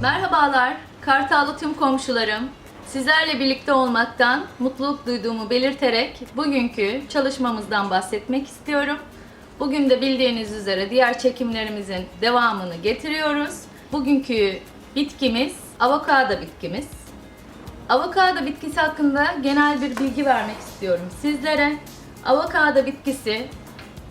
Merhabalar, Kartallı tüm komşularım. Sizlerle birlikte olmaktan mutluluk duyduğumu belirterek bugünkü çalışmamızdan bahsetmek istiyorum. Bugün de bildiğiniz üzere diğer çekimlerimizin devamını getiriyoruz. Bugünkü bitkimiz avokado bitkimiz. Avokado bitkisi hakkında genel bir bilgi vermek istiyorum sizlere. Avokado bitkisi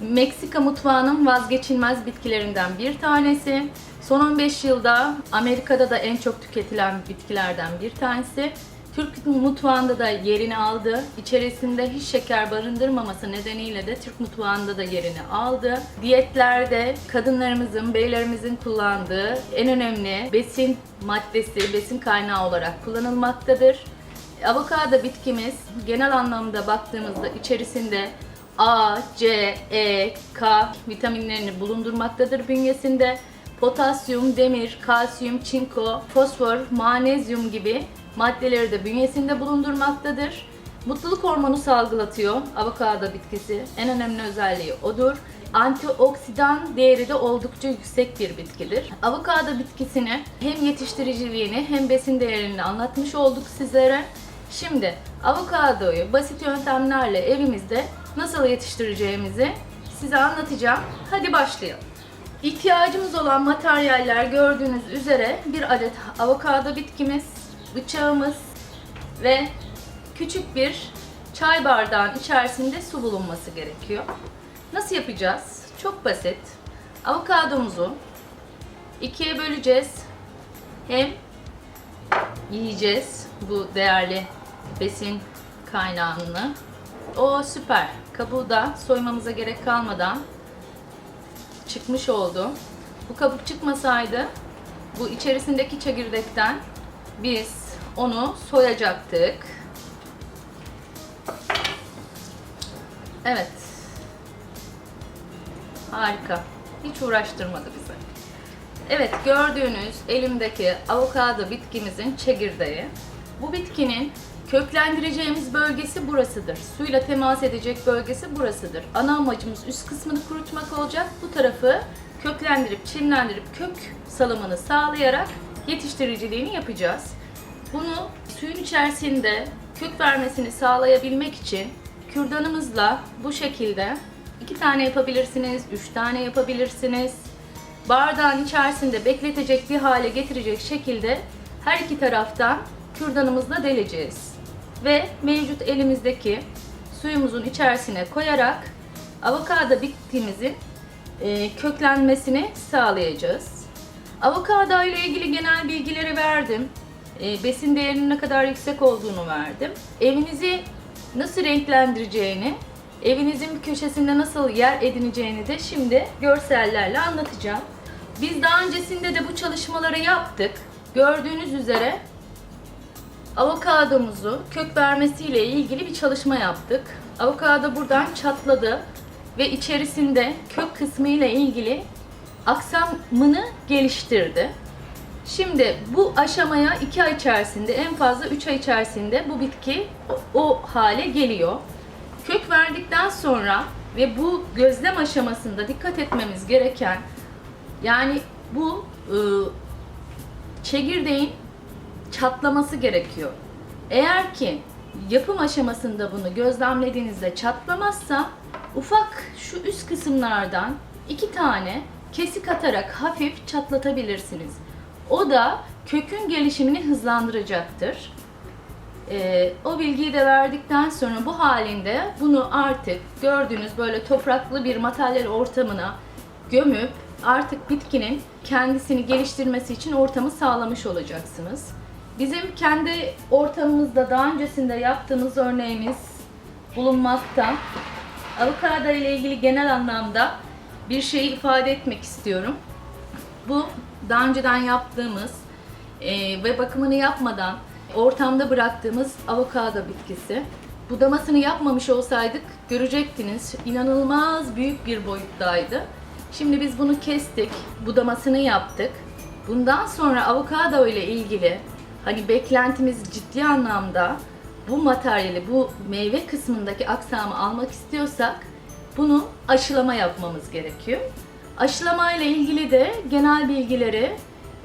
Meksika mutfağının vazgeçilmez bitkilerinden bir tanesi. Son 15 yılda Amerika'da da en çok tüketilen bitkilerden bir tanesi. Türk mutfağında da yerini aldı. İçerisinde hiç şeker barındırmaması nedeniyle de Türk mutfağında da yerini aldı. Diyetlerde kadınlarımızın, beylerimizin kullandığı en önemli besin maddesi, besin kaynağı olarak kullanılmaktadır. Avokado bitkimiz genel anlamda baktığımızda içerisinde A, C, E, K vitaminlerini bulundurmaktadır bünyesinde. Potasyum, demir, kalsiyum, çinko, fosfor, manezyum gibi maddeleri de bünyesinde bulundurmaktadır. Mutluluk hormonu salgılatıyor avokado bitkisi. En önemli özelliği odur. Antioksidan değeri de oldukça yüksek bir bitkidir. Avokado bitkisini hem yetiştiriciliğini hem besin değerini anlatmış olduk sizlere. Şimdi avokadoyu basit yöntemlerle evimizde nasıl yetiştireceğimizi size anlatacağım. Hadi başlayalım. İhtiyacımız olan materyaller gördüğünüz üzere bir adet avokado bitkimiz, bıçağımız ve küçük bir çay bardağın içerisinde su bulunması gerekiyor. Nasıl yapacağız? Çok basit. Avokadomuzu ikiye böleceğiz. Hem yiyeceğiz bu değerli besin kaynağını. O süper. Kabuğu da soymamıza gerek kalmadan çıkmış oldu. Bu kabuk çıkmasaydı bu içerisindeki çekirdekten biz onu soyacaktık. Evet. Harika. Hiç uğraştırmadı bizi. Evet gördüğünüz elimdeki avokado bitkimizin çekirdeği. Bu bitkinin köklendireceğimiz bölgesi burasıdır. Suyla temas edecek bölgesi burasıdır. Ana amacımız üst kısmını kurutmak olacak. Bu tarafı köklendirip, çimlendirip kök salımını sağlayarak yetiştiriciliğini yapacağız. Bunu suyun içerisinde kök vermesini sağlayabilmek için kürdanımızla bu şekilde iki tane yapabilirsiniz, üç tane yapabilirsiniz. Bardağın içerisinde bekletecek bir hale getirecek şekilde her iki taraftan kürdanımızla deleceğiz. Ve mevcut elimizdeki suyumuzun içerisine koyarak avokado bitkimizin e, köklenmesini sağlayacağız. Avokado ile ilgili genel bilgileri verdim. E, besin değerinin ne kadar yüksek olduğunu verdim. Evinizi nasıl renklendireceğini, evinizin bir köşesinde nasıl yer edineceğini de şimdi görsellerle anlatacağım. Biz daha öncesinde de bu çalışmaları yaptık. Gördüğünüz üzere avokadomuzu kök vermesiyle ilgili bir çalışma yaptık. Avokado buradan çatladı ve içerisinde kök kısmı ile ilgili aksamını geliştirdi. Şimdi bu aşamaya 2 ay içerisinde en fazla 3 ay içerisinde bu bitki o, hale geliyor. Kök verdikten sonra ve bu gözlem aşamasında dikkat etmemiz gereken yani bu ıı, çekirdeğin çatlaması gerekiyor. Eğer ki yapım aşamasında bunu gözlemlediğinizde çatlamazsa ufak şu üst kısımlardan iki tane kesik atarak hafif çatlatabilirsiniz. O da kökün gelişimini hızlandıracaktır. Ee, o bilgiyi de verdikten sonra bu halinde bunu artık gördüğünüz böyle topraklı bir materyal ortamına gömüp artık bitkinin kendisini geliştirmesi için ortamı sağlamış olacaksınız. Bizim kendi ortamımızda daha öncesinde yaptığımız örneğimiz bulunmakta. Avokado ile ilgili genel anlamda bir şeyi ifade etmek istiyorum. Bu daha önceden yaptığımız e, ve bakımını yapmadan ortamda bıraktığımız avokado bitkisi. Budamasını yapmamış olsaydık görecektiniz inanılmaz büyük bir boyuttaydı. Şimdi biz bunu kestik, budamasını yaptık. Bundan sonra avokado ile ilgili hani beklentimiz ciddi anlamda bu materyali, bu meyve kısmındaki aksamı almak istiyorsak bunu aşılama yapmamız gerekiyor. Aşılama ile ilgili de genel bilgileri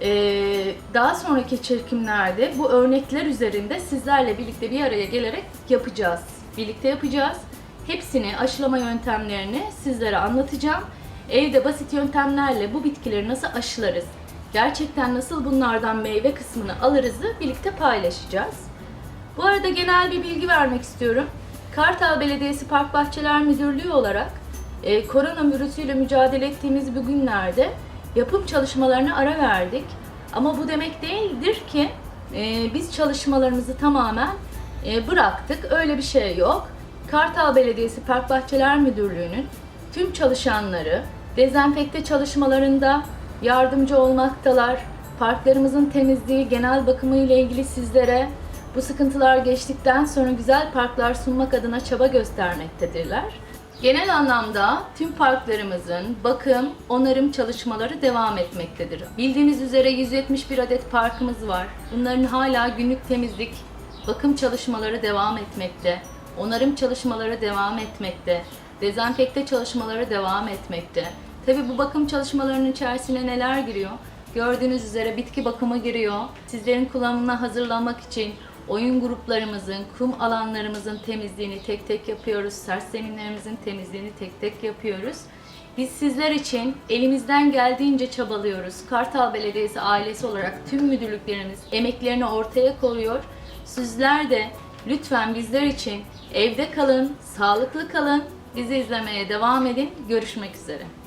Ee, daha sonraki çekimlerde bu örnekler üzerinde sizlerle birlikte bir araya gelerek yapacağız. Birlikte yapacağız. Hepsini aşılama yöntemlerini sizlere anlatacağım. Evde basit yöntemlerle bu bitkileri nasıl aşılarız? Gerçekten nasıl bunlardan meyve kısmını alırızı birlikte paylaşacağız. Bu arada genel bir bilgi vermek istiyorum. Kartal Belediyesi Park Bahçeler Müdürlüğü olarak e, koronavirüsüyle mücadele ettiğimiz bu günlerde yapım çalışmalarına ara verdik. Ama bu demek değildir ki e, biz çalışmalarımızı tamamen e, bıraktık. Öyle bir şey yok. Kartal Belediyesi Park Bahçeler Müdürlüğü'nün tüm çalışanları dezenfekte çalışmalarında yardımcı olmaktalar. Parklarımızın temizliği, genel bakımı ile ilgili sizlere bu sıkıntılar geçtikten sonra güzel parklar sunmak adına çaba göstermektedirler. Genel anlamda tüm parklarımızın bakım, onarım çalışmaları devam etmektedir. Bildiğiniz üzere 171 adet parkımız var. Bunların hala günlük temizlik, bakım çalışmaları devam etmekte. Onarım çalışmaları devam etmekte. Dezenfekte çalışmaları devam etmekte. Tabi bu bakım çalışmalarının içerisine neler giriyor? Gördüğünüz üzere bitki bakımı giriyor. Sizlerin kullanımına hazırlamak için oyun gruplarımızın, kum alanlarımızın temizliğini tek tek yapıyoruz. Sert zeminlerimizin temizliğini tek tek yapıyoruz. Biz sizler için elimizden geldiğince çabalıyoruz. Kartal Belediyesi ailesi olarak tüm müdürlüklerimiz emeklerini ortaya koyuyor. Sizler de lütfen bizler için evde kalın, sağlıklı kalın. Bizi izlemeye devam edin. Görüşmek üzere.